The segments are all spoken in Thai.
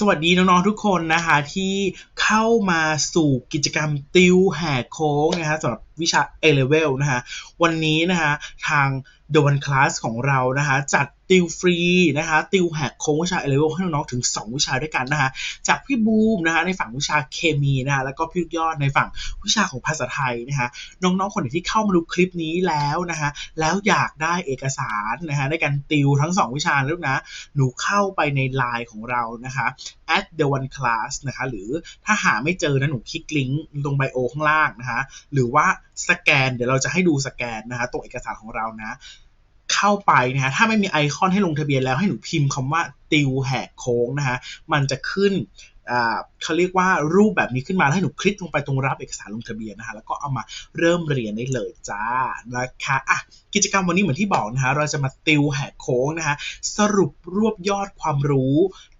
สวัสดีน้องๆทุกคนนะคะที่เข้ามาสู่กิจกรรมติวแหกโค้งนะคะสำหรับวิชา A level นะคะวันนี้นะคะทาง The One Class ของเรานะคะจัด ติวฟรีนะคะติวแหกโค้งวิชา A level ให้น้องๆถึง 2 วิชาด้วยกันนะคะจากพี่บูมนะคะในฝั่งวิชาเคมีนะคะแล้วก็พี่ยอดในฝั่งวิชาของภาษาไทยนะคะน้องๆคนไหนที่เข้ามาดูคลิปนี้แล้วนะคะแล้วอยากได้เอกสารนะคะในการติวทั้ง 2 วิชาแล้วนะหนูเข้าไปในไลน์ของเรานะคะ at the one class นะคะหรือถ้าหาไม่เจอนะหนูคลิกลิงก์ตรงไบโอข้างล่างนะคะหรือว่าสแกนเดี๋ยวเราจะให้ดูสแกนนะคะตรงเอกสารของเรานะ เข้าไปนะฮะถ้าไม่มีไอคอนให้ลงทะเบียนแล้วให้หนูพิมพ์คำว่าติวแหกโค้งนะคะมันจะขึ้นเขาเรียกว่ารูปแบบนี้ขึ้นมาให้หนูคลิกลงไปตรงรับเอกสารลงทะเบียนนะคะแล้วก็เอามาเริ่มเรียนได้เลยจ้านะคะอะกิจกรรมวันนี้เหมือนที่บอกนะคะเราจะมาติวแหกโค้งนะคะสรุปรวบยอดความรู้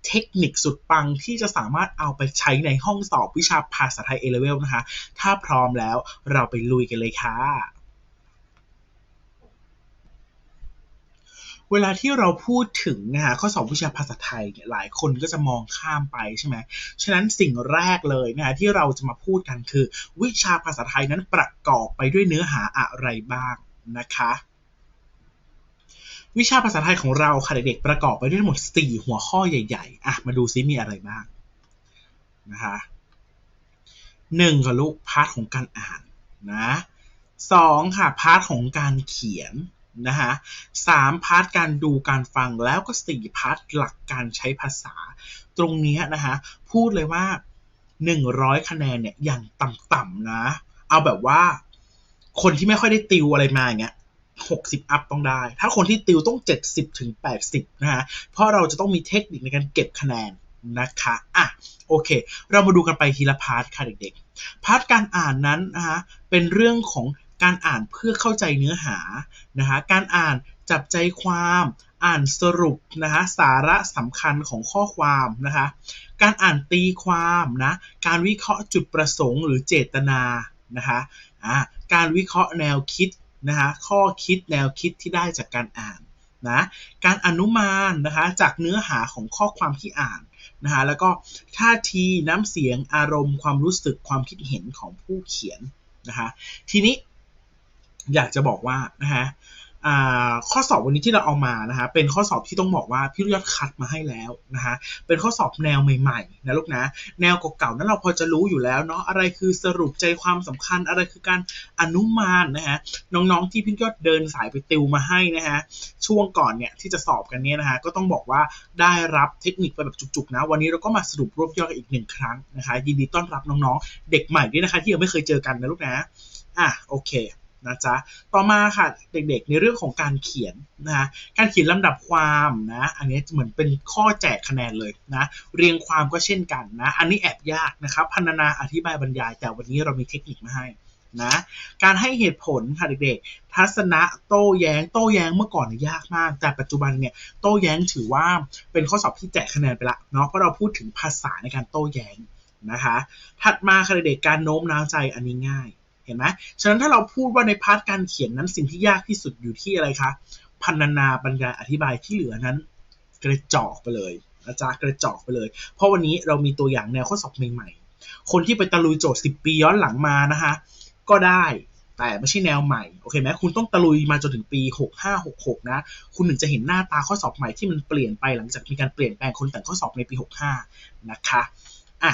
เทคนิคสุดปังที่จะสามารถเอาไปใช้ในห้องสอบวิชาภาษาไทย A-Level นะคะถ้าพร้อมแล้วเราไปลุยกันเลยค่ะ เวลาที่เราพูดถึงนะคะข้อสอบวิชาภาษาไทยเนี่ยหลายคนก็จะมองข้ามไปใช่ไหมฉะนั้นสิ่งแรกเลยนะคะที่เราจะมาพูดกันคือ วิชาภาษาไทยนั้นประกอบไปด้วยเนื้อหาอะไรบ้างนะคะวิชาภาษาไทยของเราค่ะเด็กๆประกอบไปด้วยทั้งหมด 4 หัวข้อใหญ่ๆ อะ มาดูซิมีอะไรบ้างนะคะหนึ่งค่ะลูกพาร์ทของการอ่านนะสองค่ะพาร์ทของการเขียน นะคะสามพาร์ทการดูการฟังแล้วก็สี่พาร์ทหลักการใช้ภาษา ตรงนี้นะคะพูดเลยว่า 100 คะแนนเนี่ยอย่างต่ำๆนะ เอาแบบว่าคนที่ไม่ค่อยได้ติวอะไรมาอย่างเงี้ย60อัพต้องได้ ถ้าคนที่ติวต้อง70ถึง80นะฮะ เพราะเราจะต้องมีเทคนิคในการเก็บคะแนนนะคะ อะ โอเค เรามาดูกันไปทีละพาร์ทค่ะเด็กๆ พาร์ทการอ่านนั้นนะคะเป็นเรื่องของ การอ่านเพื่อเข้าใจเนื้อหานะคะการอ่านจับใจความอ่านสรุปนะคะสาระสำคัญของข้อความนะคะการอ่านตีความนะการวิเคราะห์จุดประสงค์หรือเจตนานะคะอ่าการวิเคราะห์แนวคิดนะคะข้อคิดแนวคิดที่ได้จากการอ่านนะการอนุมานนะคะจากเนื้อหาของข้อความที่อ่านนะคะแล้วก็ท่าทีน้ำเสียงอารมณ์ความรู้สึกความคิดเห็นของผู้เขียนนะคะทีนี้ อยากจะบอกว่านะคะข้อสอบวันนี้ที่เราเอามานะคะเป็นข้อสอบที่ต้องบอกว่าพี่ยอดคัดมาให้แล้วนะคะเป็นข้อสอบแนวใหม่ๆนะลูกนะแนวเก่าๆนั้นเราพอจะรู้อยู่แล้วเนาะอะไรคือสรุปใจความสำคัญอะไรคือการอนุมานนะฮะน้องๆที่พี่ยอดเดินสายไปติวมาให้นะฮะช่วงก่อนเนี่ยที่จะสอบกันเนี่ยนะฮะก็ต้องบอกว่าได้รับเทคนิคไปแบบจุกๆนะวันนี้เราก็มาสรุปรวบยอดอีกหนึ่งครั้งนะคะยินดีต้อนรับน้องๆ เด็กใหม่ด้วยนะคะที่ยังไม่เคยเจอกันนะลูกนะอะโอเค นะจ๊ะ ต่อมาค่ะเด็กๆในเรื่องของการเขียนนะการเขียนลำดับความนะอันนี้เหมือนเป็นข้อแจกคะแนนเลยนะเรียงความก็เช่นกันนะอันนี้แอบยากนะครับพันนาอธิบายบรรยาย แต่วันนี้เรามีเทคนิคมาให้นะการให้เหตุผลค่ะเด็กๆ ทัศนะโต้แย้ง โต้แย้งเมื่อก่อนยากมาก แต่ปัจจุบันเนี่ยโต้แย้งถือว่าเป็นข้อสอบที่แจกคะแนนไปละเนาะเพราะเราพูดถึงภาษาในการโต้แย้งนะคะ ถัดมาค่ะเด็กๆการโน้มน้าวใจอันนี้ง่าย เห็นไหมฉะนั้นถ้าเราพูดว่าในพาร์ทการเขียนนั้นสิ่งที่ยากที่สุดอยู่ที่อะไรคะพันนาบรรยายอธิบายที่เหลือนั้น กระจอกไปเลยอาจารย์กระจอกไปเลย เพราะวันนี้เรามีตัวอย่างแนวข้อสอบใหม่ๆคนที่ไปตะลุยโจทย์ 10 ปีย้อนหลังมานะคะก็ได้แต่ไม่ใช่แนวใหม่โอเคไหมคุณต้องตะลุยมาจนถึงปี 6566 นะ คุณถึงจะเห็นหน้าตาข้อสอบใหม่ที่มันเปลี่ยนไปหลังจากมีการเปลี่ยนแปลงคนแต่งข้อสอบในปี 65 นะคะอะ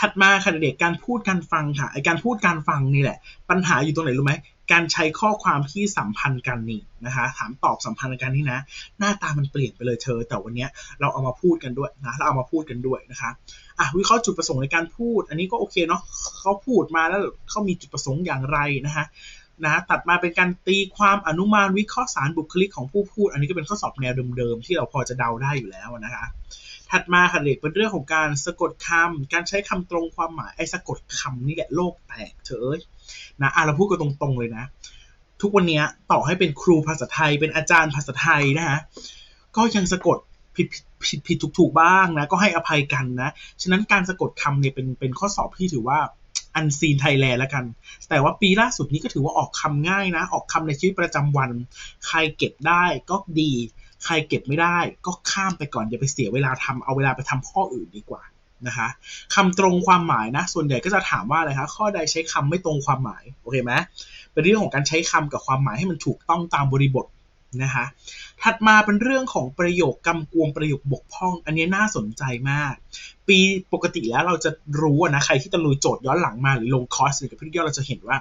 ถัดมาค่ะเด็กการพูดการฟังค่ะไอการพูดการฟังนี่แหละ ปัญหาอยู่ตรงไหนรู้ไหมการใช้ข้อความที่สัมพันธ์กันนี่นะคะ ถามตอบสัมพันธ์กันนี่นะ หน้าตามันเปลี่ยนไปเลยเธอ แต่วันนี้เราเอามาพูดกันด้วยนะเราเอามาพูดกันด้วยนะคะอะวิเคราะห์จุดประสงค์ในการพูด อันนี้ก็โอเคเนาะเขาพูดมาแล้วเขามีจุดประสงค์อย่างไรนะคะนะตัดมาเป็นการตีความอนุมานวิเคราะห์สารบุคลิกของผู้พูด อันนี้ก็เป็นข้อสอบแนวเดิมๆที่เราพอจะเดาได้อยู่แล้วนะคะ ถัดมาค่ะเด็กเป็นเรื่องของการสะกดคำการใช้คำตรงความหมายไอ้สะกดคำนี่แหละโลกแตกเถอะนะอะเราพูดกันตรงๆเลยนะ ทุกวันนี้ต่อให้เป็นครูภาษาไทยเป็นอาจารย์ภาษาไทยนะฮะก็ยังสะกดผิดผิดผิดถูกถูกบ้างนะ ก็ให้อภัยกันนะ ฉะนั้นการสะกดคำเนี่ยเป็นเป็นข้อสอบที่ถือว่าอันซีนไทยแลนด์แล้วกัน แต่ว่าปีล่าสุดนี้ก็ถือว่าออกคำง่ายนะ ออกคำในชีวิตประจำวัน ใครเก็บได้ก็ดี ใครเก็บไม่ได้ก็ข้ามไปก่อนอย่าไปเสียเวลาทำเอาเวลาไปทำข้ออื่นดีกว่านะคะคำตรงความหมายนะ ส่วนใหญ่ก็จะถามว่าอะไรคะข้อใดใช้คำไม่ตรงความหมายโอเคไหมเป็นเรื่องของการใช้คำกับความหมายให้มันถูกต้องตามบริบทนะคะถัดมาเป็นเรื่องของประโยคกำกวมประโยคบกพร่อง อันนี้น่าสนใจมาก ปีปกติแล้วเราจะรู้นะใครที่ตะลุยโจทย์ย้อนหลังมาหรือลงคอร์สหรือกับพี่ยอดเราจะเห็นว่า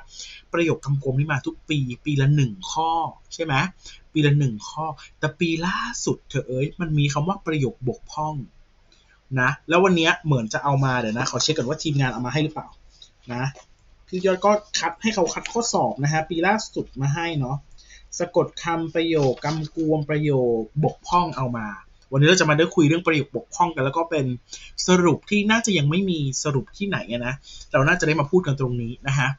ประโยคกำกวมนี่มาทุกปี ปีละหนึ่งข้อใช่ไหมปีละหนึ่งข้อ แต่ปีล่าสุดเธอเอ้ยมันมีคำว่าประโยคบกพร่องนะแล้ววันนี้เหมือนจะเอามาเดี๋ยวนะ ขอเช็คก่อนว่าทีมงานเอามาให้หรือเปล่านะพี่ยอดก็คัดให้เขาคัดข้อสอบนะฮะปีล่าสุดมาให้เนาะสะกดคำประโยคกำกวมประโยคบกพร่องเอามา วันนี้เราจะมาได้คุยเรื่องประโยคบกพร่องกัน แล้วก็เป็นสรุปที่น่าจะยังไม่มีสรุปที่ไหนนะ เราน่าจะได้มาพูดกันตรงนี้นะฮะ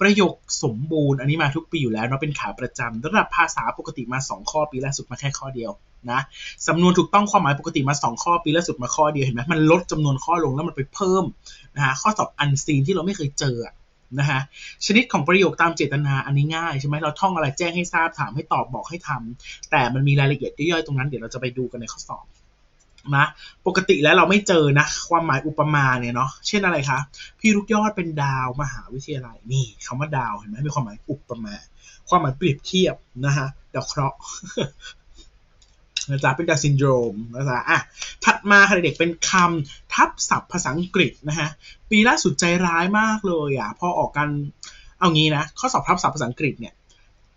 ประโยคสมบูรณ์อันนี้มาทุกปีอยู่แล้วเนาะเป็นขาประจำระดับภาษาปกติมา 2 ข้อปีล่าสุดมาแค่ข้อเดียวนะสำนวนถูกต้องความหมายปกติมา 2 ข้อปีล่าสุดมาข้อเดียวเห็นไหมมันลดจำนวนข้อลงแล้วมันไปเพิ่มนะฮะข้อสอบอันซีนที่เราไม่เคยเจอ นะฮะชนิดของประโยคตามเจตนาอันนี้ง่ายใช่ไหมเราท่องอะไรแจ้งให้ทราบถามให้ตอบบอกให้ทำแต่มันมีรายละเอียดย่อยๆตรงนั้นเดี๋ยวเราจะไปดูกันในข้อสอบนะปกติแล้วเราไม่เจอนะ ความหมายอุปมาเนี่ยเนาะเช่นอะไรคะพี่ลูกยอดเป็นดาวมหาวิทยาลัยนี่คำว่าดาวเห็นไหมมีความหมายอุปมา ความหมายเปรียบเทียบนะฮะดาวเคราะห์ นะจ๊ะเป็นดาวซินโดรมนะจ๊ะอะถัดมาค่ะเด็กเป็นคำทับศัพท์ภาษาอังกฤษนะฮะปีล่าสุดใจร้ายมากเลยอะพอออกกันเอางี้นะข้อสอบทับศัพท์ภาษาอังกฤษเนี่ย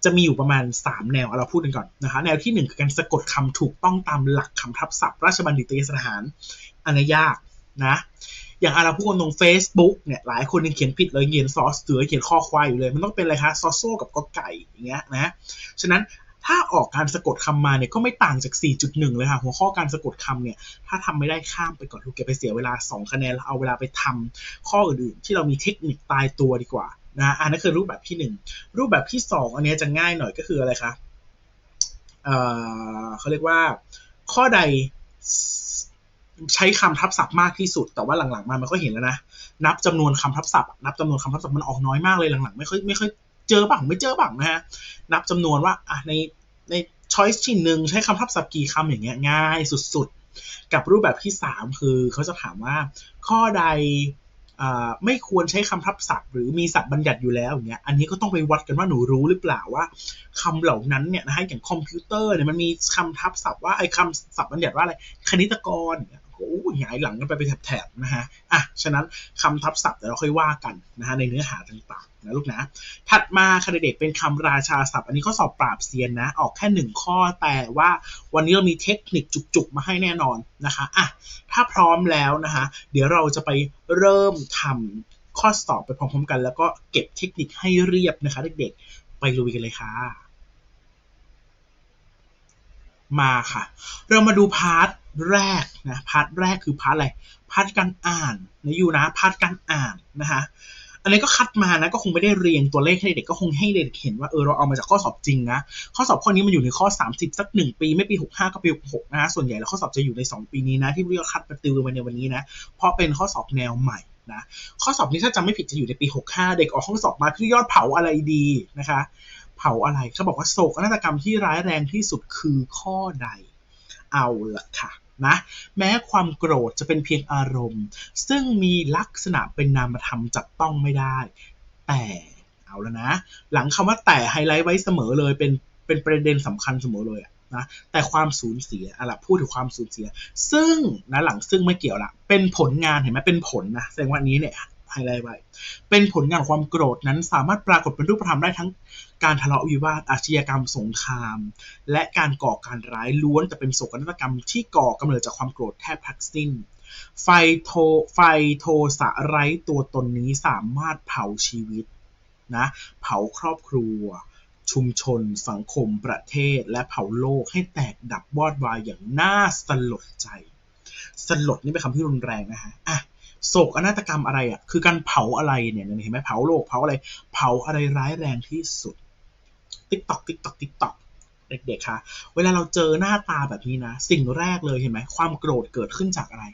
จะมีอยู่ประมาณ 3 แนว เราพูดกันก่อนนะคะแนวที่ 1 คือการสะกดคำถูกต้องตามหลักคำทับศัพท์ ราชบัณฑิตยสถานอันนี้ยากนะอย่างเราพูดกันตรง Facebook เนี่ยหลายคนยังเขียนผิดเลยเขียนซอสเสือเขียนข้อควายอยู่เลย มันต้องเป็นอะไรคะซอโซ่กับก็ไก่อย่างเงี้ยนะฉะนั้น ถ้าออกการสะกดคำมาเนี่ยก็ไม่ต่างจาก 4.1 เลยค่ะหัวข้อการสะกดคำเนี่ยถ้าทำไม่ได้ข้ามไปก่อนลูกเก็บไปเสียเวลา 2 คะแนนแล้วเอาเวลาไปทำข้ออื่นๆ ที่เรามีเทคนิคตายตัวดีกว่านะอันนั้นคือรูปแบบที่ 1 รูปแบบที่ 2 อันนี้จะง่ายหน่อยก็คืออะไรคะเอ่อเขาเรียกว่าข้อใดใช้คำทับศัพท์มากที่สุด แต่ว่าหลังๆมามันก็เห็นแล้วนะ นับจำนวนคำทับศัพท์ นับจำนวนคำทับศัพท์มันออกน้อยมากเลยหลังๆ ไม่ค่อยไม่ค่อย เจอบ้างไม่เจอบ้างนะฮะนับจำนวนว่าอะในในช้อยส์ที่หนึ่งใช้คำทับศัพท์กี่คำอย่างเงี้ยง่ายสุดๆ กับรูปแบบที่ 3 คือเขาจะถามว่าข้อใดไม่ควรใช้คำทับศัพท์หรือมีศัพท์บัญญัติอยู่แล้วอย่างเงี้ยอันนี้ก็ต้องไปวัดกันว่าหนูรู้หรือเปล่าว่าคำเหล่านั้นเนี่ยนะฮะอย่างคอมพิวเตอร์เนี่ยมันมีคำทับศัพท์ว่าไอ้คำศัพท์บัญญัติว่าอะไรคณิตกรเอ้หงายหลังกันไปไปแถบๆนะฮะอะฉะนั้นคำทับศัพท์เดี๋ยวเราค่อยว่ากันนะฮะในเนื้อหาต่างๆนะลูกนะถัดมาคดีเด็กเป็นคำราชาศัพท์ อันนี้ข้อสอบปราบเซียนนะออกแค่หนึ่งข้อแต่ว่าวันนี้เรามีเทคนิคจุกๆมาให้แน่นอนนะคะอะถ้าพร้อมแล้วนะคะเดี๋ยวเราจะไปเริ่มทำข้อสอบไปพร้อมๆกัน แล้วก็เก็บเทคนิคให้เรียบนะคะเด็กๆไปลุยกันเลยค่ะ มาค่ะ เรามาดูพาร์ทแรกนะพาร์ทแรกคือพาร์ทอะไรพาร์ทการอ่านนะอยู่นะพาร์ทการอ่านนะคะอันนี้ก็คัดมานะก็คงไม่ได้เรียงตัวเลขให้เด็กก็คงให้เด็กเห็นว่าเออเราเอามาจากข้อสอบจริงนะข้อสอบข้อนี้มันอยู่ในข้อ 30 สัก 1 ปี ไม่ปี 65 ก็ปี 66 นะส่วนใหญ่แล้วข้อสอบจะอยู่ใน 2 ปีนี้นะที่เรียกคัดมาติวมาในวันนี้นะเพราะเป็นข้อสอบแนวใหม่นะข้อสอบนี้ถ้าจำไม่ผิดจะอยู่ในปี 65 เด็กออกห้องสอบมาพี่ยอดเผาอะไรดีนะคะ เผาอะไรเขาบอกว่าโศกนาฏกรรมที่ร้ายแรงที่สุดคือข้อใด เอาละค่ะนะแม้ความโกรธจะเป็นเพียงอารมณ์ ซึ่งมีลักษณะเป็นนามธรรมจับต้องไม่ได้ แต่เอาแล้วนะ หลังคำว่าแต่ไฮไลท์ไว้เสมอเลยเป็นเป็นประเด็นสำคัญเสมอเลยนะแต่ความสูญเสียอะไรพูดถึงความสูญเสีย ซึ่งนะหลังซึ่งไม่เกี่ยวละเป็นผลงานเห็นไหมเป็นผลนะแสดงว่านี้เนี่ย ไฮไลท์ไว้ เป็นผลงานความโกรธนั้นสามารถปรากฏเป็นรูปธรรมได้ทั้งการทะเลาะวิวาทอาชญากรรมสงคราม และการก่อการร้ายล้วนแต่เป็นโศกนาฏกรรมที่ก่อกำเนิดจากความโกรธแทบทั้งสิ้น ไฟโทไฟโทสะไร้ตัวตนนี้สามารถเผาชีวิตนะเผาครอบครัว ชุมชน สังคม ประเทศ และเผาโลกให้แตกดับวอดวายอย่างน่าสลดใจ สลดนี่เป็นคำที่รุนแรงนะฮะอะ โศกนาฏกรรมอะไรอะคือการเผาอะไรเนี่ยเห็นไหมเผาโลกเผาอะไร เผาอะไรร้ายแรงที่สุดติ๊กตอกติ๊กตอกติ๊กตอกเด็กๆคะเวลาเราเจอหน้าตาแบบนี้นะ สิ่งแรกเลยเห็นไหมความโกรธเกิดขึ้นจากอะไร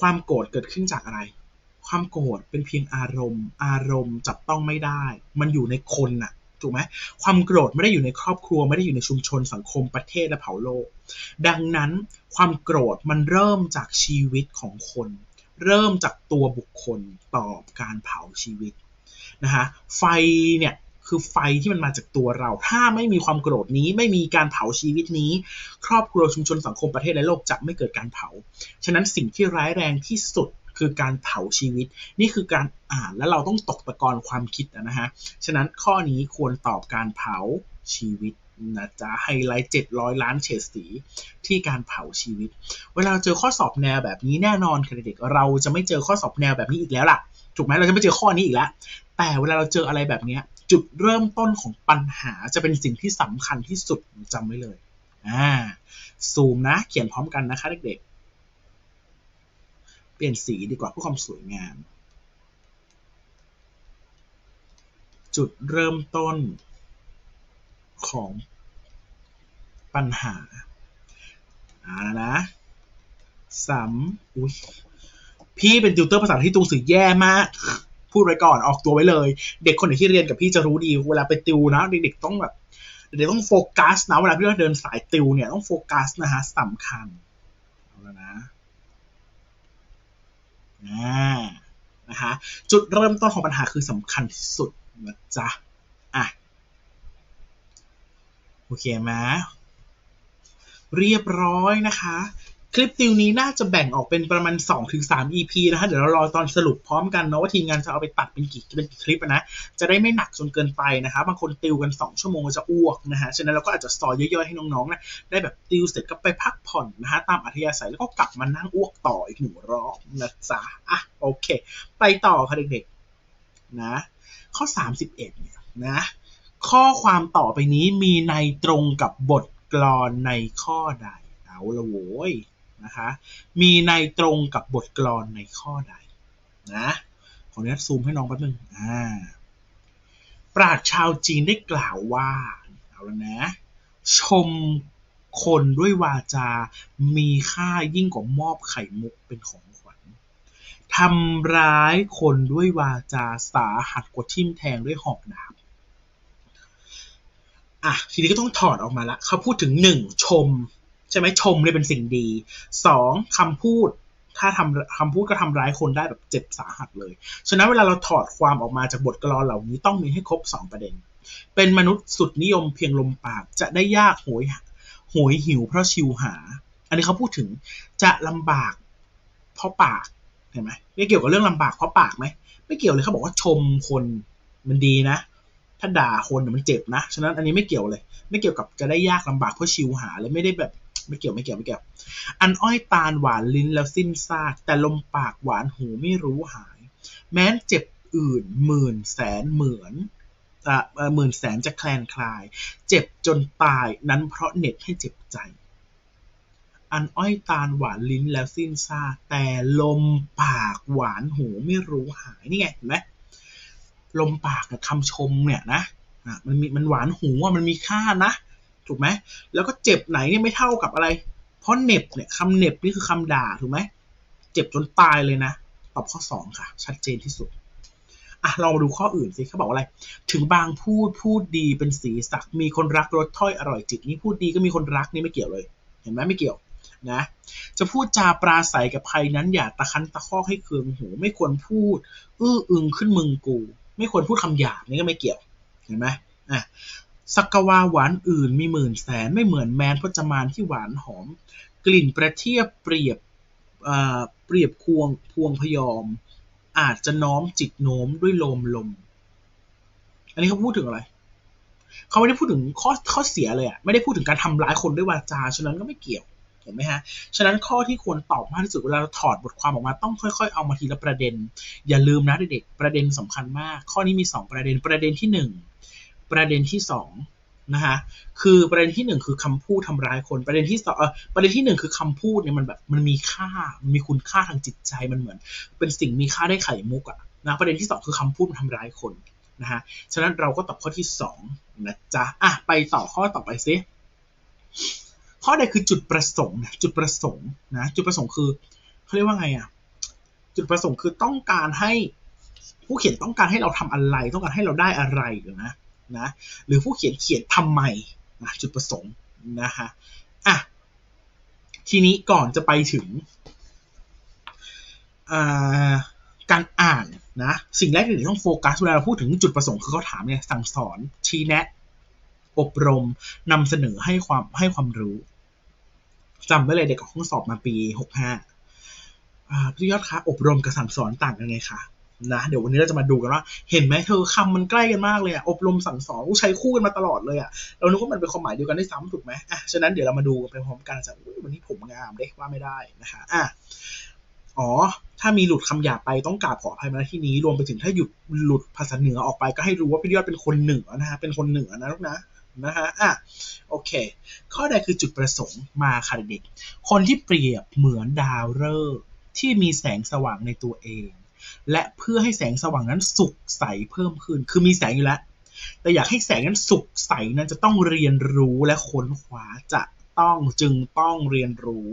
ความโกรธเกิดขึ้นจากอะไร ความโกรธเป็นเพียงอารมณ์ อารมณ์จับต้องไม่ได้ มันอยู่ในคนน่ะถูกไหมความโกรธไม่ได้อยู่ในครอบครัวไม่ได้อยู่ในชุมชนสังคมประเทศและเผ่าโลก ดังนั้นความโกรธมันเริ่มจากชีวิตของคน เริ่มจากตัวบุคคลต่อการเผาชีวิตนะฮะไฟเนี่ยคือไฟที่มันมาจากตัวเรา ถ้าไม่มีความโกรธนี้ไม่มีการเผาชีวิตนี้ ครอบครัวชุมชนสังคมประเทศและโลกจะไม่เกิดการเผา ฉะนั้นสิ่งที่ร้ายแรงที่สุดคือการเผาชีวิต นี่คือการอ่านแล้วเราต้องตกตะกอนความคิดนะฮะ ฉะนั้นข้อนี้ควรตอบการเผาชีวิต นะจ๊ะไฮไลท์ 700 ล้านเฉดสี ที่การเผาชีวิต เวลาเจอข้อสอบแนวแบบนี้แน่นอนค่ะเด็กเราจะไม่เจอข้อสอบแนวแบบนี้อีกแล้วล่ะ ถูกไหมเราจะไม่เจอข้อนี้อีกแล้ว แต่เวลาเราเจออะไรแบบนี้จุดเริ่มต้นของปัญหาจะเป็นสิ่งที่สำคัญที่สุดจำไว้เลยอ่าซูมนะเขียนพร้อมกันนะคะเด็กๆ เปลี่ยนสีดีกว่าเพื่อความสวยงาม จุดเริ่มต้น ของปัญหาอ่านะสามอุ้ยพี่เป็นติวเตอร์ภาษาที่ตรงสื่อแย่มาก พูดไว้ก่อนออกตัวไว้เลย เด็กคนไหนที่เรียนกับพี่จะรู้ดี เวลาไปติวนะ เด็กๆต้องแบบเด็กๆต้องโฟกัสนะเวลาพี่เราเดินสายติวเนี่ยต้องโฟกัสนะฮะสำคัญเอาละนะนะนะคะจุดเริ่มต้นของปัญหาคือสำคัญที่สุดนะจ๊ะอะ โอเคไหมเรียบร้อยนะคะ คลิปติวนี้น่าจะแบ่งออกเป็นประมาณ 2-3 EP นะคะเดี๋ยวเรารอตอนสรุปพร้อมกันเนาะว่าทีมงานจะเอาไปตัดเป็นกี่เป็นกี่คลิปนะจะได้ไม่หนักจนเกินไปนะคะบางคนติวกัน 2 ชั่วโมงจะอ้วกนะฮะฉะนั้นเราก็อาจจะซอยย่อยๆให้น้องๆนะได้แบบติวเสร็จก็ไปพักผ่อนนะฮะตามอัธยาศัยแล้วก็กลับมานั่งอ้วกต่ออีกหนึ่งรอบนะจ๊ะอะโอเค ไปต่อค่ะเด็กๆนะข้อ 31เนี่ยนะ ข้อความต่อไปนี้มีในตรงกับบทกลอนในข้อใดเอาละโว้ยนะคะมีในตรงกับบทกลอนในข้อใดนะขออนุญาตซูมให้น้องแป๊บนึงอ่าปราชญ์ชาวจีนได้กล่าวว่าเอาแล้วนะ ชมคนด้วยวาจา มีค่ายิ่งกว่ามอบไข่มุกเป็นของขวัญทำร้ายคนด้วยวาจาสาหัสกว่าทิ่มแทงด้วยหอกดาบ อะทีนี้ก็ต้องถอดออกมาละเขาพูดถึงหนึ่งชม ใช่ไหมชมเลยเป็นสิ่งดีสองคำพูดถ้าทำคำพูดก็ทำร้ายคนได้แบบเจ็บสาหัสเลย ฉะนั้นเวลาเราถอดความออกมาจากบทกลอนเหล่านี้ต้องมีให้ครบสองประเด็น เป็นมนุษย์สุดนิยมเพียงลมปากจะได้ยากหยหยหิวเพราะชิวหา อันนี้เขาพูดถึงจะลำบากเพราะปากเห็นไหมไม่เกี่ยวกับเรื่องลำบากเพราะปากไหมไม่เกี่ยวเลยเขาบอกว่าชมคนมันดีนะาด่าคนมันเจ็บนะ ฉะนั้นอันนี้ไม่เกี่ยวเลย ไม่เกี่ยวกับจะได้ยากลำบากเพราะชิวหาเลยไม่ได้แบบไม่เกี่ยวไม่เกี่ยวไม่เกี่ยว อันอ้อยตาลหวานลิ้นแล้วสิ้นซาก แต่ลมปากหวานหูไม่รู้หาย แม้นเจ็บอื่นหมื่นแสนเหมือนหมื่นแสนจะแคลนคลาย เจ็บจนตายนั้นเพราะเน็ตให้เจ็บใจ อันอ้อยตาลหวานลิ้นแล้วสิ้นซากแต่ลมปากหวานหูไม่รู้หายนี่ไงเห็นไหม ลมปากกับคำชมเนี่ยนะมันมีมันหวานหูอะมันมีค่านะ ถูกไหมแล้วก็เจ็บไหนเนี่ยไม่เท่ากับอะไร เพราะเน็บเนี่ยคำเน็บนี่คือคำด่าถูกไหมเจ็บจนตายเลยนะตอบข้อสองค่ะ ชัดเจนที่สุดอะลองมาดูข้ออื่นสิเขาบอกอะไร ถึงบางพูดพูดดีเป็นสีสัก มีคนรักรสถ้อยอร่อยจิตนี่พูดดีก็มีคนรักนี่ไม่เกี่ยวเลย เห็นไหมไม่เกี่ยวนะจะพูดจาปราศัยกับใครนั้นอย่าตะคันตะคอกให้เคืองหู ไม่ควรพูด อื้ออึงขึ้นมึงกู ไม่ควรพูดคำหยาบนี่ก็ไม่เกี่ยว เห็นไหมอะสักวาหวานอื่นมีหมื่นแสนไม่เหมือนแมนพจมานที่หวานหอม กลิ่นประเทียบเปรียบเปรียบควงพวงพยอม อาจจะน้อมจิตโน้มด้วยลมลม อันนี้เขาพูดถึงอะไร เขาไม่ได้พูดถึงข้อข้อเสียเลยอะไม่ได้พูดถึงการทำร้ายคนด้วยวาจาฉะนั้นก็ไม่เกี่ยว เห็นไหมฮะ ฉะนั้นข้อที่ควรตอบมากที่สุดเวลาเราถอดบทความออกมาต้องค่อย ๆ เอามาทีละประเด็น อย่าลืมนะเด็กๆประเด็นสำคัญมาก ข้อนี้มี 2 ประเด็นประเด็นที่ 1 ประเด็นที่สองนะคะคือประเด็นที่หนึ่งคือคำพูดทำร้ายคนประเด็นที่สองประเด็นที่หนึ่งคือคำพูดเนี่ยมันแบบมันมีค่ามันมีคุณค่าทางจิตใจมันเหมือน เป็นสิ่งมีค่าได้ไข่มุกอะนะประเด็นที่สองคือคำพูดมันทำร้ายคนนะฮะฉะนั้นเราก็ตอบข้อที่สองนะจ๊ะอะไปต่อข้อต่อไปซิ ข้อใดคือจุดประสงค์จุดประสงค์นะจุดประสงค์คือเขาเรียกว่าไงอะจุดประสงค์คือต้องการให้ผู้เขียนต้องการให้เราทำอะไร ต้องการให้เราได้อะไรหรือนะนะหรือผู้เขียนเขียนทำไมนะจุดประสงค์นะฮะอะทีนี้ก่อนจะไปถึงการอ่านนะสิ่งแรกที่ต้องโฟกัสเวลาเราพูดถึงจุดประสงค์คือเขาถามเนี่ยสั่งสอนชี้แนะ อบรมนำเสนอให้ความให้ความรู้จำไว้เลยเด็กของห้องสอบมาปีหกห้าพี่ยอดคะอบรมกับสั่งสอนต่างกันไงคะนะเดี๋ยววันนี้เราจะมาดูกันว่า เห็นไหมเธอคำมันใกล้กันมากเลยอะอบรมสั่งสอนใช้คู่กันมาตลอดเลยอะเรานึกว่ามันเป็นความหมายเดียวกันได้ซ้ำถูกไหมอะฉะนั้นเดี๋ยวเรามาดูกันไปพร้อมกันจะวันนี้ผมงามเด้ว่าไม่ได้นะคะอะอ๋อ ถ้ามีหลุดคำหยาบไปต้องกราบขออภัยมาที่นี้ รวมไปถึงถ้าหยุดหลุดภาษาเหนือออกไปก็ให้รู้ว่าพี่ยอดเป็นคนเหนือนะฮะเป็นคนเหนือนะลูกนะ นะฮะอะโอเค ข้อใดคือจุดประสงค์มาค่ะเด็กคนที่เปรียบเหมือนดาวฤกษ์ที่มีแสงสว่างในตัวเอง และเพื่อให้แสงสว่างนั้นสุกใสเพิ่มขึ้น คือมีแสงอยู่แล้ว แต่อยากให้แสงนั้นสุกใสนั้นจะต้องเรียนรู้และค้นคว้าจะต้องจึงต้องเรียนรู้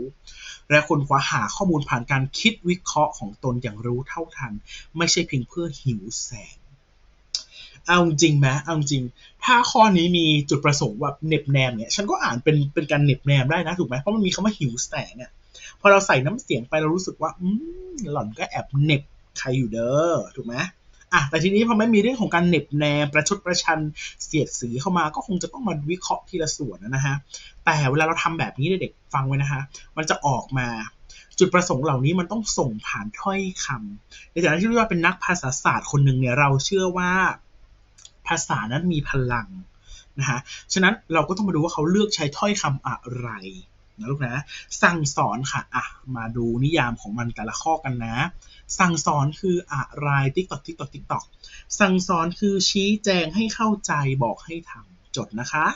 และค้นคว้าหาข้อมูลผ่านการคิดวิเคราะห์ของตนอย่างรู้เท่าทัน ไม่ใช่เพียงเพื่อหิวแสง เอาจริงไหมเอาจริง ถ้าข้อนี้มีจุดประสงค์แบบเน็บแนมเนี่ย ฉันก็อ่านเป็นเป็นการเน็บแนมได้นะถูกไหมเพราะมันมีคำว่าหิวแสงเนี่ย พอเราใส่น้ำเสียงไปเรารู้สึกว่า อืมหล่อนก็แอบเน็บใครอยู่เด้อถูกไหมอะแต่ทีนี้พอไม่มีเรื่องของการเน็บแนมประชดประชันเสียดสีเข้ามาก็คงจะต้องมาวิเคราะห์ทีละส่วนนะฮะแต่เวลาเราทำแบบนี้เด็กฟังไว้นะคะ มันจะออกมาจุดประสงค์เหล่านี้มันต้องส่งผ่านถ้อยคำในฐานะที่เรียกว่าเป็นนักภาษาศาสตร์คนหนึ่งเนี่ยเราเชื่อว่า ภาษานั้นมีพลังนะฮะฉะนั้นเราก็ต้องมาดูว่าเขาเลือกใช้ถ้อยคำอะไรนะลูกนะสั่งสอนค่ะอะมาดูนิยามของมันแต่ละข้อกันนะ สั่งสอนคืออะไรติ๊กตอกติ๊กตอกติ๊กตอกสั่งสอนคือชี้แจงให้เข้าใจบอกให้ทำจดนะคะ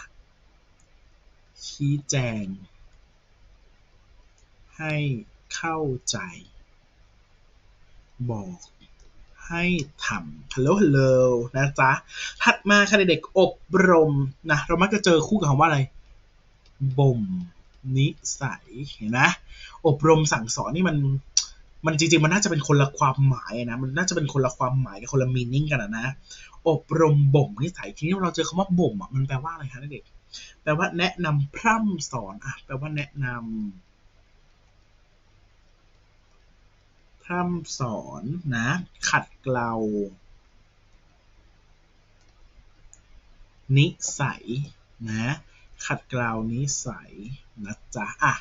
ชี้แจง ให้เข้าใจ บอก ให้ทำฮัลโหลฮัลโหลนะจ๊ะ ถัดมาค่ะเด็กอบรมนะ เรามักจะเจอคู่กับคำว่าอะไร บ่มนิสัย เห็นไหมอบรมสั่งสอนนี่มัน มันจริงๆ มันน่าจะเป็นคนละความหมายนะ มันน่าจะเป็นคนละความหมายกับคนละมีนิ่งกันนะ อบรมบ่มนิสัย ทีนี้เราเจอคำว่าบ่มอะ มันแปลว่าอะไรคะเด็ก แปลว่าแนะนำพร่ำสอนอะ แปลว่าแนะนำ พร่ำสอนนะ ขัดเกลา นิสัยนะ ขัดเกลานิสัยนะจ๊ะอะ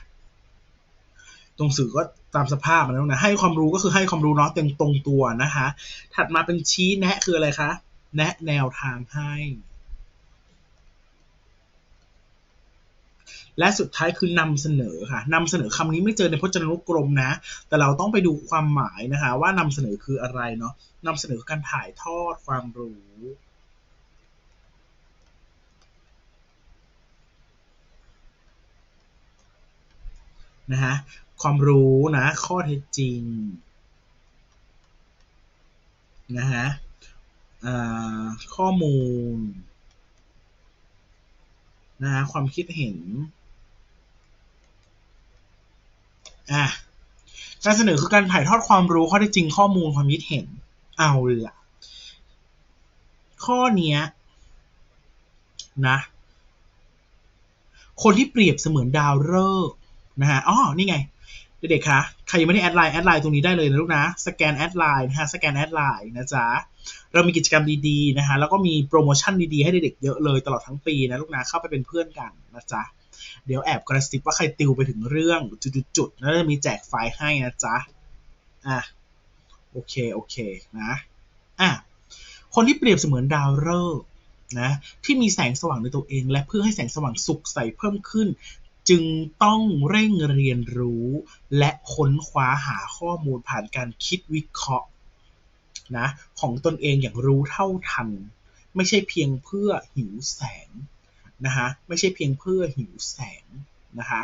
ตรงสื่อก็ตามสภาพมันแล้วนะให้ความรู้ก็คือให้ความรู้เนาะเต็มตรงตัวนะคะ ถัดมาเป็นชี้แนะคืออะไรคะ แนะแนวทางให้ และสุดท้ายคือนำเสนอค่ะนำเสนอคำนี้ไม่เจอในพจนานุกรมนะ แต่เราต้องไปดูความหมายนะคะ ว่านำเสนอคืออะไรเนาะนำเสนอการถ่ายทอดความรู้นะฮะความรู้นะ ข้อเท็จจริงนะฮะข้อมูลนะฮะความคิดเห็น อะการเสนอคือการถ่ายทอดความรู้ข้อเท็จจริงข้อมูลความคิดเห็น เอาละข้อเนี้ยนะคนที่เปรียบเสมือนดาวฤกษ์นะฮะอ๋อนี่ไงเด็กๆคะใครยังไม่ได้แอดไลน์แอดไลน์ตรงนี้ได้เลยนะลูกนะ สแกนแอดไลน์นะฮะสแกนแอดไลน์นะจ๊ะ เรามีกิจกรรมดีๆนะฮะแล้วก็มีโปรโมชั่นดีๆให้เด็กๆเยอะเลยตลอดทั้งปีนะลูกนะเข้าไปเป็นเพื่อนกันนะจ๊ะ เดี๋ยวแอบกระซิบว่าใครติวไปถึงเรื่องจุดๆแล้วจะมีแจกไฟล์ให้นะจ๊ะ อะ โอเค โอเค นะ อะ คนที่เปรียบเสมือนดาวฤกษ์นะที่มีแสงสว่างในตัวเอง และเพื่อให้แสงสว่างสุกใสเพิ่มขึ้น จึงต้องเร่งเรียนรู้ และค้นคว้าหาข้อมูลผ่านการคิดวิเคราะห์นะของตนเองอย่างรู้เท่าทัน ไม่ใช่เพียงเพื่อหิวแสง นะคะไม่ใช่เพียงเพื่อหิวแสงนะคะ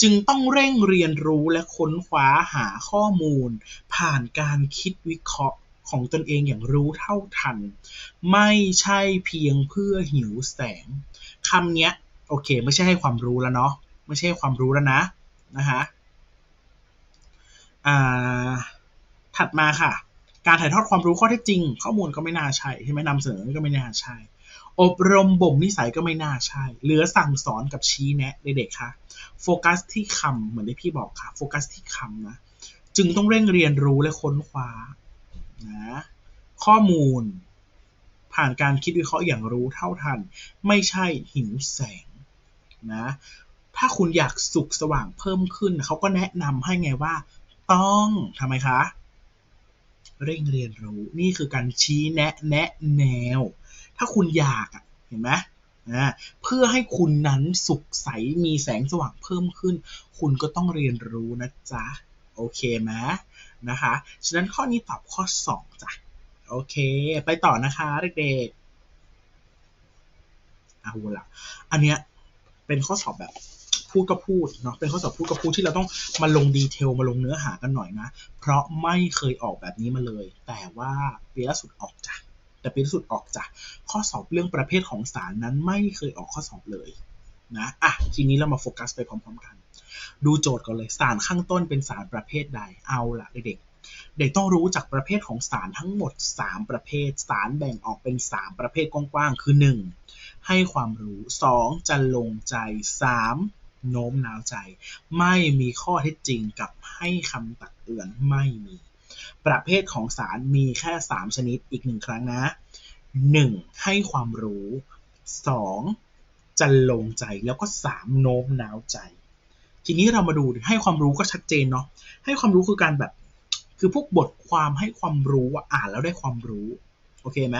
จึงต้องเร่งเรียนรู้และค้นคว้าหาข้อมูล ผ่านการคิดวิเคราะห์ของตนเองอย่างรู้เท่าทัน ไม่ใช่เพียงเพื่อหิวแสงคำนี้โอเค ไม่ใช่ให้ความรู้แล้วเนาะไม่ใช่ความรู้แล้วนะนะคะถัดมาค่ะ การถ่ายทอดความรู้ข้อเท็จจริง ข้อมูลก็ไม่น่าใช่ใช่ไหมนำเสนอก็ไม่น่าใช่ อบรมบ่มนิสัยก็ไม่น่าใช่ เหลือสั่งสอนกับชี้แนะเด็กๆค่ะโฟกัสที่คำเหมือนที่พี่บอกค่ะ โฟกัสที่คำนะ จึงต้องเร่งเรียนรู้และค้นคว้านะข้อมูล ผ่านการคิดวิเคราะห์อย่างรู้เท่าทัน ไม่ใช่หิวแสงนะ ถ้าคุณอยากสุขสว่างเพิ่มขึ้นเขาก็แนะนำให้ไงว่า ต้องทำไมคะ เร่งเรียนรู้นี่คือการชี้แนะแนะแนว ถ้าคุณอยากเห็นไหมนะเพื่อให้คุณนั้นสุขใสมีแสงสว่างเพิ่มขึ้น คุณก็ต้องเรียนรู้นะจ๊ะ โอเคไหมนะคะ ฉะนั้นข้อนี้ตอบข้อ 2จ้ะ โอเค ไปต่อนะคะเด็กๆเอาละอันเนี้ยเป็นข้อสอบแบบพูดก็พูดเนาะเป็นข้อสอบพูดก็พูดที่เราต้องมาลงดีเทลมาลงเนื้อหากันหน่อยนะ เพราะไม่เคยออกแบบนี้มาเลย แต่ว่าปีล่าสุดออกจ้ะแต่ปีล่าสุดออกจ้ะ ข้อสอบเรื่องประเภทของสารนั้นไม่เคยออกข้อสอบเลยนะอะทีนี้เรามาโฟกัสไปพร้อม ๆ กัน ดูโจทย์ก่อนเลยสารข้างต้นเป็นสารประเภทใดเอาละเด็กเด็กต้องรู้จากประเภทของสารทั้งหมด 3 ประเภท สารแบ่งออกเป็น 3 ประเภทกว้างๆ คือ 1. ให้ความรู้ 2. จะลงใจ 3. โน้มน้าวใจ ไม่มีข้อเท็จจริงกับให้คำตักเตือนไม่มี ประเภทของสารมีแค่ 3 ชนิดอีกหนึ่งครั้งนะ 1. ให้ความรู้ 2. จะลงใจแล้วก็ 3. โน้มน้าวใจ ทีนี้เรามาดูให้ความรู้ก็ชัดเจนเนาะให้ความรู้คือการแบบ คือพวกบทความให้ความรู้อ่านแล้วได้ความรู้โอเคไหม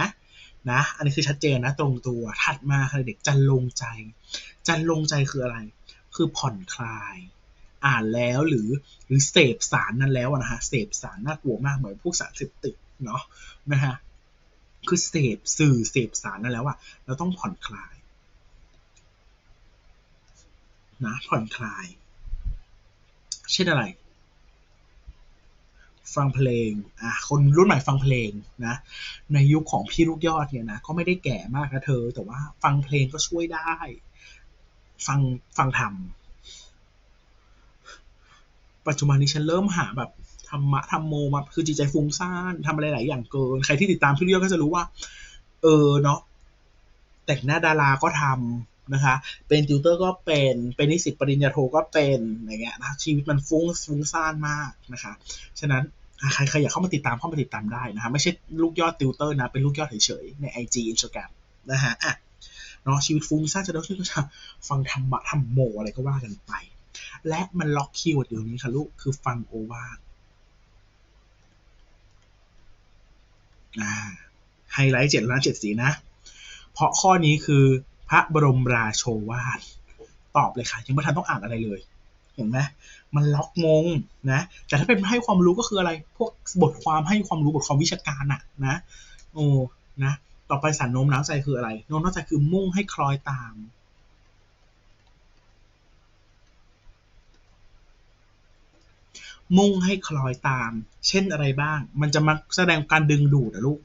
นะอันนี้คือชัดเจนนะตรงตัวถัดมาคือเด็กจันลงใจ จันลงใจคืออะไร คือผ่อนคลาย อ่านแล้วหรือหรือเสพสารนั้นแล้วนะฮะเสพสารน่ากลัวมากเหมือนพวกสารเสพติดเนาะนะฮะ คือเสพสื่อเสพสารนั่นแล้วอะเราต้องผ่อนคลายนะผ่อนคลาย เช่นอะไร ฟังเพลงอะคนรุ่นใหม่ฟังเพลงนะ ในยุคของพี่ลูกยอดเนี่ยนะก็ไม่ได้แก่มากนะเธอ แต่ว่าฟังเพลงก็ช่วยได้ ฟังฟังธรรมปัจจุบันนี้ฉันเริ่มหาแบบ รมะธรรมโมมาคือจิตใจฟุ้งซ่านทำอะไรหลายอย่างเกิน ใครที่ติดตามพี่ลูกยอก็จะรู้ว่า เออเนาะแต่งหน้าดาราก็ทำนะคะ เป็นติวเตอร์ก็เป็น เป็นนิสิตปริญญาโทก็เป็นอะไรเงี้ยนะชีวิตมันฟุ้งฟุ้งซ่านมากนะคะ ฉะนั้นใครใครอยากเข้ามาติดตามเข้ามาติดตามได้นะฮะไม่ใช่ลูกยอดติวเตอร์นะ เป็นลูกยอดเฉยๆใน IG Instagram นะฮะอะเนาะชีวิตฟุ้งซ่านจะต้องก็จะฟังธรรมะธรรมโมอะไรก็ว่ากันไป และมันล็อกคีย์เวิร์ดอยู่นี้ค่ะลูกคือฟังโอวาทอ่า ไฮไลท์เจ็ดล้านเจ็ดสีนะ เพราะข้อนี้คือพระบรมราโชวาทตอบเลยค่ะ ยังไม่ทันต้องอ่านอะไรเลย เห็นไหมมันล็อกงงนะ แต่ถ้าเป็นให้ความรู้ก็คืออะไร พวกบทความให้ความรู้บทความวิชาการอะนะ โอ้นะ ต่อไปสารโน้มน้าวใจคืออะไร โน้มน้าวใจคือมุ่งให้คล้อยตาม มุ่งให้คล้อยตาม เช่นอะไรบ้าง มันจะมาแสดงการดึงดูดนะลูก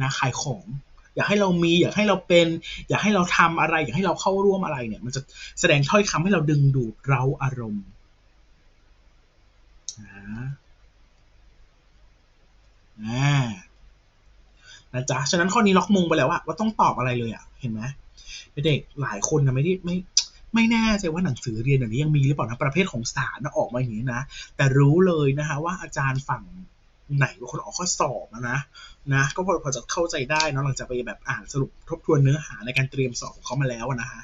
นะขายของ อยากให้เรามี อยากให้เราเป็น อยากให้เราทำอะไร อยากให้เราเข้าร่วมอะไรเนี่ย มันจะแสดงถ้อยคำให้เราดึงดูดเราอารมณ์นะนะจ๊ะ ฉะนั้นข้อนี้ล็อกมุงไปแล้วอะว่าต้องตอบอะไรเลยอะ เห็นไหมเด็กหลายคนนะไม่ได้ไม่ ไม่แน่ใจว่าหนังสือเรียนอย่างนี้ยังมีหรือเปล่านะประเภทของสารออกมาอย่างนี้นะ แต่รู้เลยนะคะว่าอาจารย์ฝั่งไหนเป็นคนออกข้อสอบนะนะ ก็พอพอจะเข้าใจได้นะหลังจากไปแบบอ่านสรุปทบทวนเนื้อหาในการเตรียมสอบของเขามาแล้วนะฮะ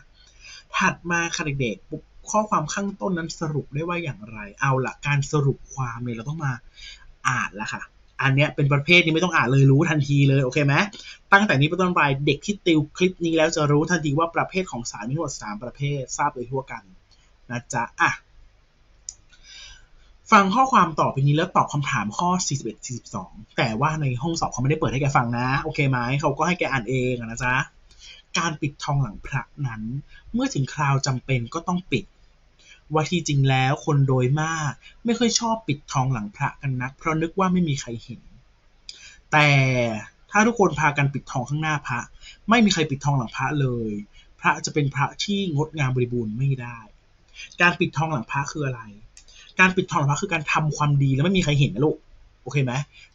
ถัดมาค่ะเด็กๆข้อความข้างต้นนั้นสรุปได้ว่าอย่างไร เอาละการสรุปความเนี่ยเราต้องมาอ่านละค่ะ อันเนี้ยเป็นประเภทนี้ไม่ต้องอ่านเลยรู้ทันทีเลยโอเคไหมตั้งแต่นี้เป็นต้นไปเด็กที่ติวคลิปนี้แล้วจะรู้ทันทีว่าประเภทของสารมีทั้งหมด3ประเภททราบโดยทั่วกันนะจ๊ะอะฟังข้อความต่อไปนี้แล้วตอบคำถามข้อ 41 42 แต่ว่าในห้องสอบเขาไม่ได้เปิดให้แกฟังนะ โอเคไหมเขาก็ให้แกอ่านเองนะจ๊ะ การปิดทองหลังพระนั้น เมื่อถึงคราวจำเป็นก็ต้องปิด ว่าที่จริงแล้วคนโดยมาก ไม่ค่อยชอบปิดทองหลังพระกันนัก เพราะนึกว่าไม่มีใครเห็น แต่ถ้าทุกคนพากันปิดทองข้างหน้าพระ ไม่มีใครปิดทองหลังพระเลย พระจะเป็นพระที่งดงามบริบูรณ์ไม่ได้ การปิดทองหลังพระคืออะไร การปิดทองหลังพระคือการทำความดีแล้วไม่มีใครเห็นนะลูกโอเคไหม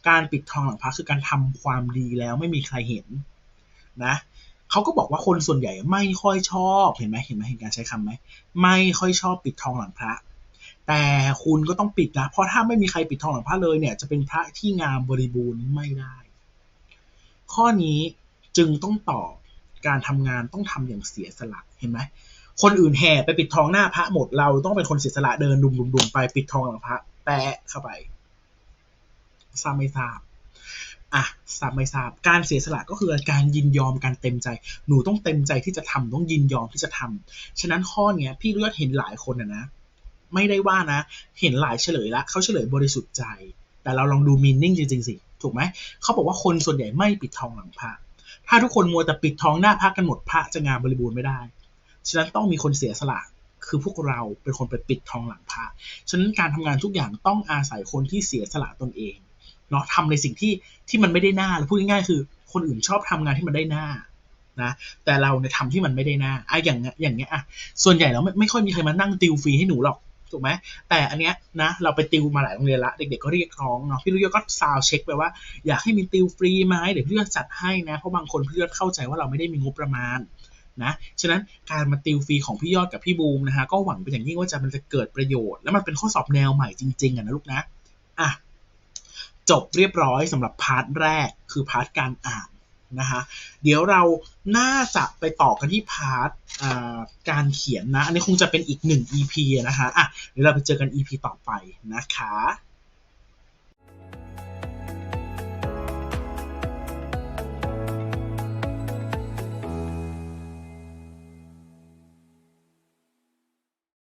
การปิดทองหลังพระคือการทำความดีแล้วไม่มีใครเห็นนะ เขาก็บอกว่าคนส่วนใหญ่ไม่ค่อยชอบเห็นไหมเห็นไหมเห็นการใช้คำไหมไม่ค่อยชอบปิดทองหลังพระ แต่คุณก็ต้องปิดนะเพราะถ้าไม่มีใครปิดทองหลังพระเลยเนี่ยจะเป็นพระที่งามบริบูรณ์ไม่ได้ ข้อนี้จึงต้องตอบการทำงานต้องทำอย่างเสียสละเห็นไหมคนอื่นแห่ไปปิดทองหน้าพระหมดเราต้องเป็นคนเสียสละเดินดุมๆๆไปปิดทองหลังพระแปะเข้าไปทราบไม่ทราบ อะทราบไม่ทราบ การเสียสละก็คือการยินยอมการเต็มใจ หนูต้องเต็มใจที่จะทำต้องยินยอมที่จะทำฉะนั้นข้อเนี้ยพี่เลือดเห็นหลายคนนะนะ ไม่ได้ว่านะ เห็นหลายเฉลยละเขาเฉลยบริสุทธิ์ใจ แต่เราลองดูมินนิ่งจริงๆสิ ถูกไหม เขาบอกว่าคนส่วนใหญ่ไม่ปิดทองหลังพระ ถ้าทุกคนมัวแต่ปิดทองหน้าพระกันหมดพระจะงานบริบูรณ์ไม่ได้ ฉะนั้นต้องมีคนเสียสละคือพวกเราเป็นคนไปปิดทองหลังพระ ฉะนั้นการทำงานทุกอย่างต้องอาศัยคนที่เสียสละตนเอง เนาะทำในสิ่งที่ที่มันไม่ได้หน้าหรือพูดง่ายๆคือ คนอื่นชอบทำงานที่มันได้หน้านะแต่เราเนี่ยทำที่มันไม่ได้หน้าอะอย่างเงี้ยอย่างเงี้ยอะส่วนใหญ่แล้วไม่ไม่ค่อยมีใครมานั่งติวฟรีให้หนูหรอกถูกไหมแต่อันเนี้ยนะเราไปติวมาหลายโรงเรียนละเด็กๆก็เรียกร้องเนาะพี่ลุยก็ซาวเช็คไปว่าอยากให้มีติวฟรีไหมเดี๋ยวพี่ลุยจัดให้นะเพราะบางคนพี่ลุยเข้าใจว่าเราไม่ได้มีงบประมาณนะฉะนั้นการมาติวฟรีของพี่ยอดกับพี่บูมนะฮะก็หวังเป็นอย่างยิ่งว่าจะมันจะเกิดประโยชน์ แล้วมันเป็นข้อสอบแนวใหม่จริงๆอะนะลูกนะอะ จบเรียบร้อยสำหรับพาร์ทแรกคือพาร์ทการอ่านนะคะเดี๋ยวเราน่าจะไปต่อกันที่พาร์ทการเขียนนะ อันนี้คงจะเป็นอีกหนึ่ง EP นะคะอะเดี๋ยวเราไปเจอกัน EP ต่อไปนะคะ